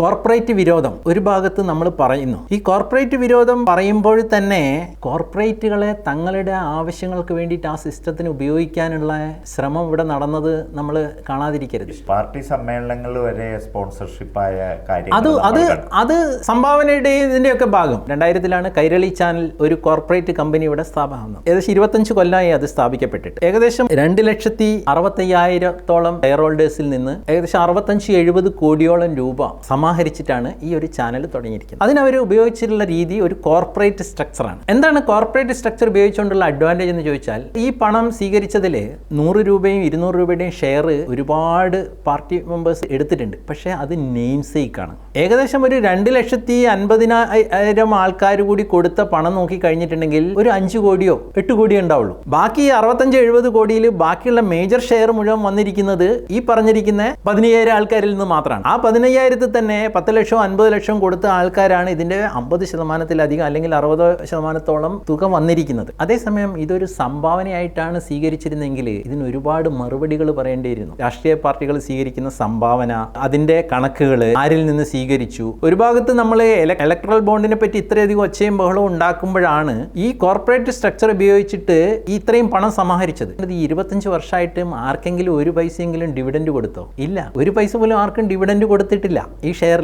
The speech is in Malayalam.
കോർപ്പറേറ്റ് വിരോധം ഒരു ഭാഗത്ത് നമ്മൾ പറയുന്നു. ഈ കോർപ്പറേറ്റ് വിരോധം പറയുമ്പോൾ തന്നെ കോർപ്പറേറ്റുകളെ തങ്ങളുടെ ആവശ്യങ്ങൾക്ക് വേണ്ടിയിട്ട് ആ സിസ്റ്റത്തിന് ഉപയോഗിക്കാനുള്ള ശ്രമം ഇവിടെ നടന്നത് നമ്മൾ കാണാതിരിക്കരുത്. പാർട്ടി സമ്മേളനങ്ങൾ വരെ സ്പോൺസർഷിപ്പായ കാര്യം അത് അത് അത് സംഭാവനയുടെ ഇതിന്റെയൊക്കെ ഭാഗം. രണ്ടായിരത്തിലാണ് കൈരളി ചാനൽ ഒരു കോർപ്പറേറ്റ് കമ്പനി ഇവിടെ സ്ഥാപനം ഏകദേശം ഇരുപത്തഞ്ച് കൊല്ലമായി അത് സ്ഥാപിക്കപ്പെട്ടിട്ട്. ഏകദേശം രണ്ട് ലക്ഷത്തി അറുപത്തയ്യായിരത്തോളം ഷെയർ ഹോൾഡേഴ്സിൽ നിന്ന് ഏകദേശം അറുപത്തഞ്ച് എഴുപത് കോടിയോളം രൂപ സമാഹരിച്ചിട്ടാണ് ഈ ഒരു ചാനൽ തുടങ്ങിയിരിക്കുന്നത്. അതിനവർ ഉപയോഗിച്ചിട്ടുള്ള രീതി ഒരു കോർപ്പറേറ്റ് സ്ട്രക്ചറാണ് എന്താണ് കോർപ്പറേറ്റ് സ്ട്രക്ചർ ഉപയോഗിച്ചുകൊണ്ടുള്ള അഡ്വാന്റേജ് എന്ന് ചോദിച്ചാൽ ഈ പണം സ്വീകരിച്ചതിൽ നൂറ് രൂപയും ഇരുന്നൂറ് രൂപയുടെയും ഷെയർ ഒരുപാട് പാർട്ടി മെമ്പേഴ്സ് എടുത്തിട്ടുണ്ട്. പക്ഷേ അത് നെയിം സേക്കാണ് ഏകദേശം ഒരു രണ്ട് ലക്ഷത്തി അൻപതിനായിരം ആൾക്കാർ കൂടി കൊടുത്ത പണം നോക്കി കഴിഞ്ഞിട്ടുണ്ടെങ്കിൽ ഒരു അഞ്ച് കോടിയോ എട്ട് കോടിയോ ഉണ്ടാവുള്ളൂ. ബാക്കി അറുപത്തഞ്ച് എഴുപത് കോടിയിൽ ബാക്കിയുള്ള മേജർ ഷെയർ മുഴുവൻ വന്നിരിക്കുന്നത് ഈ പറഞ്ഞിരിക്കുന്ന പതിനയ്യായിരം ആൾക്കാരിൽ നിന്ന് മാത്രമാണ്. ആ പതിനയ്യായിരത്തിൽ തന്നെ പത്ത് ലക്ഷം അൻപത് ലക്ഷം കൊടുത്ത ആൾക്കാരാണ് ഇതിന്റെ അമ്പത് ശതമാനത്തിലധികം അല്ലെങ്കിൽ അറുപത് ശതമാനത്തോളം തുക വന്നിരിക്കുന്നത്. അതേസമയം ഇതൊരു സംഭാവനയായിട്ടാണ് സ്വീകരിച്ചിരുന്നെങ്കിൽ ഇതിന് ഒരുപാട് മറുപടികൾ പറയേണ്ടിയിരുന്നു. രാഷ്ട്രീയ പാർട്ടികൾ സ്വീകരിക്കുന്ന സംഭാവന അതിന്റെ കണക്കുകൾ ആരിൽ നിന്ന് സ്വീകരിച്ചു? ഒരു ഭാഗത്ത് നമ്മൾ ഇലക്ട്രൽ ബോണ്ടിനെ പറ്റി ഇത്രയധികം ഒച്ചയും ബഹളവും ഉണ്ടാക്കുമ്പോഴാണ് ഈ കോർപ്പറേറ്റ് സ്ട്രക്ചർ ഉപയോഗിച്ചിട്ട് ഇത്രയും പണം സമാഹരിച്ചത്. ഈ ഇരുപത്തഞ്ച് വർഷമായിട്ടും ആർക്കെങ്കിലും ഒരു പൈസയെങ്കിലും ഡിവിഡൻഡ് കൊടുത്തോ? ഇല്ല. ഒരു പൈസ പോലും ആർക്കും ഡിവിഡൻഡ് കൊടുത്തിട്ടില്ല. ഈ creerle.